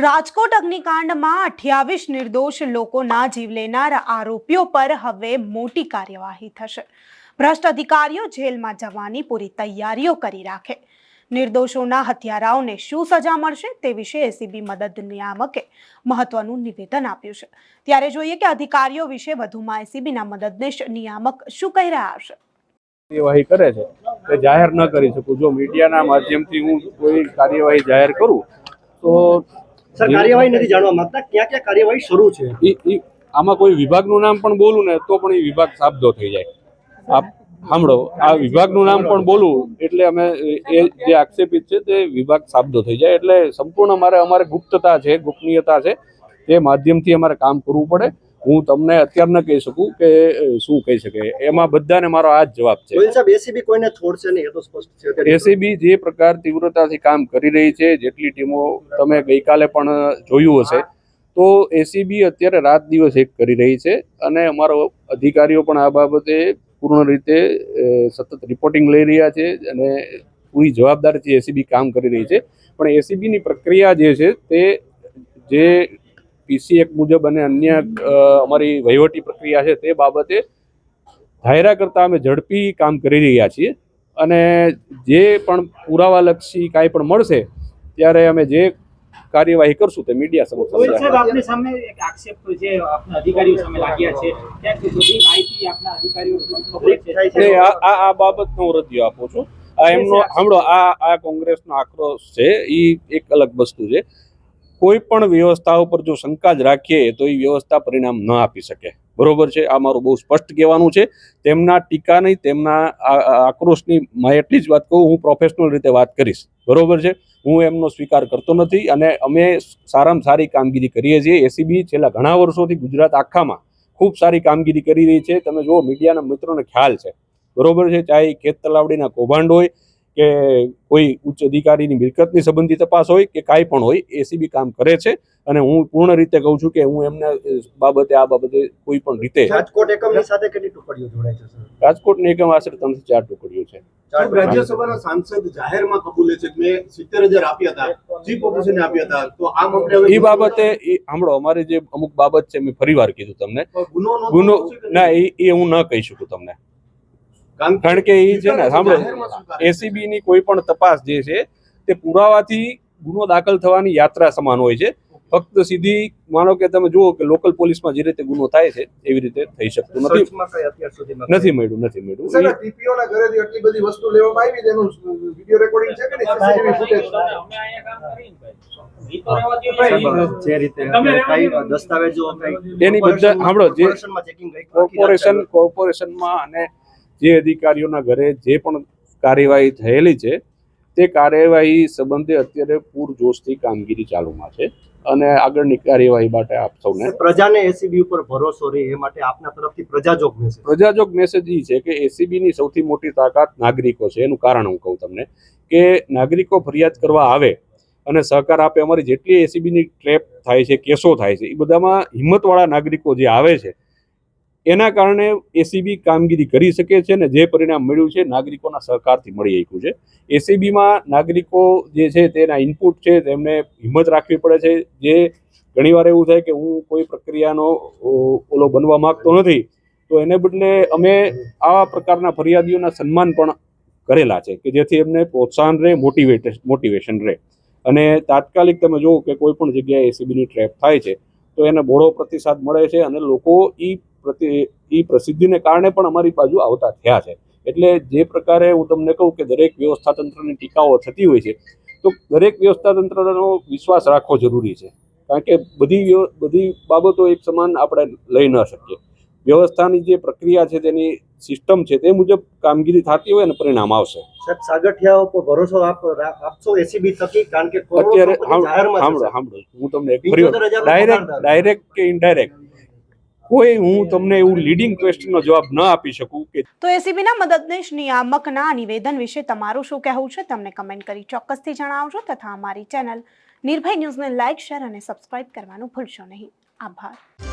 રાજકોટ અગ્નિકાંડમાં અઠ્યાવીસ નિર્દોષ લોકોના જીવ લેનાર આરોપીઓ પર હવે મોટી કાર્યવાહી થશે. ભ્રષ્ટ અધિકારીઓ જેલમાં જવાની પૂરી તૈયારીઓ કરી રાખે. નિર્દોષોના હત્યારાઓને શું સજા મળશે તે વિશે એસીબી મદદ નિયામકે મહત્વનું નિવેદન આપ્યું છે. ત્યારે જોઈએ કે અધિકારીઓ વિશે વધુમાં એસીબીના મદદનીશ નિયામક શું કહી રહ્યા હશે કાર્યવાહી કરે છે. તે જાહેર ન કરી શકું. જો મીડિયાના માધ્યમથી હું કોઈ કાર્યવાહી જાહેર કરું, તો સર કાર્યવાહી નથી જાણવા માંગતા. ક્યાં ક્યાં કાર્યવાહી શરૂ છે? આમાં કોઈ વિભાગનું નામ પણ બોલું ને તો પણ એ વિભાગ સાબદો થઈ જાય. આપ સાંભળો આ વિભાગનું નામ પણ બોલું એટલે અમે એ જે આક્ષેપિત છે તે વિભાગ સાબદો થઈ જાય. એટલે સંપૂર્ણ અમારે અમારે ગુપ્તતા છે ગોપનીયતા છે. તે માધ્યમથી અમારે કામ કરવું પડે. હું તમને અત્યાર ન કહી શકું કે શું કહી શકે. એમાં બધાને મારો આ જ જવાબ છે. સાહેબ એસીબી કોઈને છોડશે નહીં એ તો સ્પષ્ટ છે એસીબી જે પ્રકાર તીવ્રતાથી કામ કરી રહી છે જેટલી ટીમો તમે ગઈકાલે પણ જોયું હશે તો એસીબી અત્યારે રાત દિવસ એક કરી રહી છે અને અમારો અધિકારીઓ પણ આ બાબતે પૂર્ણ રીતે સતત રિપોર્ટિંગ લઈ રહ્યા છે અને પૂરી જવાબદારીથી એસીબી કામ કરી રહી છે. પણ એસીબીની પ્રક્રિયા જે છે તે જે પીસી એક મુજબ અને અન્ય અમારી વહીવટી પ્રક્રિયા છે તે બાબતે ધાયરા કરતાં અમે ઝડપી કામ કરી રહ્યા છીએ. અને જે પણ પુરાવાલક્ષી કાંઈ પણ મળશે ત્યારે અમે જે કાર્યવાહી કરશું તે મીડિયા સમક્ષ આપની સામે એક આક્ષેપ જે આપના અધિકારીઓ સામે લાગ્યા છે માહિતી આપના અધિકારીઓ છે. આ આ બાબતનો હું રજૂ આપું છું. આ એમનો હમણો આ આ કોંગ્રેસનો આક્રોશ છે એ એક અલગ વસ્તુ છે. કોઈ પણ વ્યવસ્થા ઉપર જો શંકા જ રાખીએ તો એ વ્યવસ્થા પરિણામ ન આપી શકે. બરોબર છે? આ મારું બહુ સ્પષ્ટ કહેવાનું છે. તેમના ટીકા નહીં, તેમના આક્રોશની મેં એટલી જ વાત કહું, હું પ્રોફેશનલ રીતે વાત કરીશ. બરોબર છે? હું એમનો સ્વીકાર કરતો નથી અને અમે સારામાં સારી કામગીરી કરીએ છીએ. એસીબી છેલ્લા ઘણા વર્ષોથી ગુજરાત આખામાં ખૂબ સારી કામગીરી કરી રહી છે. તમે જુઓ, મીડિયાના મિત્રોને ખ્યાલ છે. બરોબર છે? ચાહે ખેત તલાવડીના કૌભાંડ હોય કે કોઈ ઉચ્ચ અધિકારીની મિલકતની સંબંધી તપાસ હોય કે કાંઈ પણ હોય એસીબી કામ કરે છે. અને હું પૂર્ણ રીતે કહું છું કે હું એમને બાબતે આ બાબતે કોઈ પણ રીતે રાજકોટ એકમની સાથે કેટલી ટુકડીઓ જોડાય છે રાજકોટની એકમ આશરે ત્રણથી ચાર ટુકડીઓ છે. ચાર રાજ્યસભાના સાંસદ જાહેરમાં કબૂલે છે મેં સિત્તેર હજાર આપ્યા હતા ચીફ ઓફિસરને આપ્યા હતા તો આ મામલે એ બાબતે સાંભળો અમારી જે અમુક બાબત છે મેં ફરીવાર કીધું તમને. ગુનો ગુનો ના એ એ હું ન કહી શકું તમને. કારણ કે એ છે ને સાંભળો એસીબી ની કોઈ પણ તપાસ જે છે તે પુરાવાથી ગુનો દાખલ થવાની યાત્રા સમાન હોય છે. ફક્ત સીધી માનો કે તમે જુઓ કે લોકલ પોલીસમાં જે રીતે ગુનો થાય છે એવી રીતે થઈ શકતું નથી. નથી મળ્યું નથી મળ્યું. સર એ- ટીપીઓ ના ઘરેથી એટલી બધી વસ્તુ લેવામાં આવી તેનું વીડિયો રેકોર્ડિંગ છે કે નહીં? સીસીટીવી ફૂટેજ અમે અહીંયા કામ કરીને ભાઈ. ઈ તો રહેવા દ્યો ને. સાહેબ, જે રીતે તમે કઈ રહેવા દ્યો. દસ્તાવેજો એની બધા સાંભળો જે કોર્પોરેશનમાં checking કઈ બાકી કોર્પોરેશન કોર્પોરેશનમાં અને જે અધિકારીઓના ઘરે જે પણ કાર્યવાહી થયેલી છે તે કાર્યવાહી સંબંધે અત્યારે પૂરજોશથી કામગીરી ચાલુમાં છે અને આગળની કાર્યવાહી માટે આપ સૌને પ્રજાને એસીબી ઉપર ભરોસો રહે એ માટે આપના તરફથી પ્રજાજોગ મેસેજ પ્રજાજોગ મેસેજ એ છે કે એસીબીની સૌથી મોટી તાકાત નાગરિકો છે એનું કારણ હું કહું તમને કે નાગરિકો ફરિયાદ કરવા આવે અને સહકાર આપે અમારી જેટલી એસીબીની ટ્રેપ થાય છે કેસો થાય છે એ બધામાં હિંમતવાળા નાગરિકો જે આવે છે એના કારણે એસીબી કામગીરી કરી શકે છે અને જે પરિણામ મળ્યું છે નાગરિકોના સહકારથી મળી શક્યું છે. એસીબીમાં નાગરિકો જે છે તેના ઇનપુટ છે તેમને હિંમત રાખવી પડે છે. જે ઘણીવાર એવું થાય કે હું કોઈ પ્રક્રિયાનો ઓલો બનવા માગતો નથી, તો એને બદલે અમે આવા પ્રકારના ફરિયાદીઓના સન્માન પણ કરેલા છે કે જેથી એમને પ્રોત્સાહન રહે મોટિવેટ મોટિવેશન રહે. અને તાત્કાલિક તમે જુઓ કે કોઈ પણ જગ્યાએ એસીબીની ટ્રેપ થાય છે, તો એને બહોળો પ્રતિસાદ મળે છે અને લોકો એ પ્રતિ એ પ્રસિદ્ધિને કારણે પણ અમારી બાજુ આવતા થયા છે. એટલે જે પ્રકારે હું તમને કહું કે દરેક વ્યવસ્થા તંત્રની ટીકાઓ થતી હોય છે તો દરેક વ્યવસ્થા તંત્રનો વિશ્વાસ રાખવો જરૂરી છે. કારણ કે બધી બધી બાબતો એક સમાન આપણે લઈ ન શકીએ. વ્યવસ્થાની જે પ્રક્રિયા છે તેની સિસ્ટમ છે તે મુજબ કામગીરી થતી હોય અને પરિણામ આવશે. સાહેબ સાગઠિયા ઉપર ભરોસો આપ આપશો એસીબી થકી? કારણ કે અત્યારે સાંભળો સાંભળો હું તમને ડાયરેક્ટ ડાયરેક્ટ કે ઇનડાયરેક્ટ? કોઈ હું તમને એવું લીડિંગ ક્વેશ્ચનનો જવાબ ન આપી શકું કે તો એસીબીના મદદનીશ નિયામકના નિવેદન વિશે તમારું શું કહેવું છે તમને કમેન્ટ કરી ચોક્કસથી જણાવજો તથા અમારી ચેનલ નિર્ભય ન્યૂઝને લાઇક શેર અને સબસ્ક્રાઇબ કરવાનું ભૂલશો નહીં. આભાર.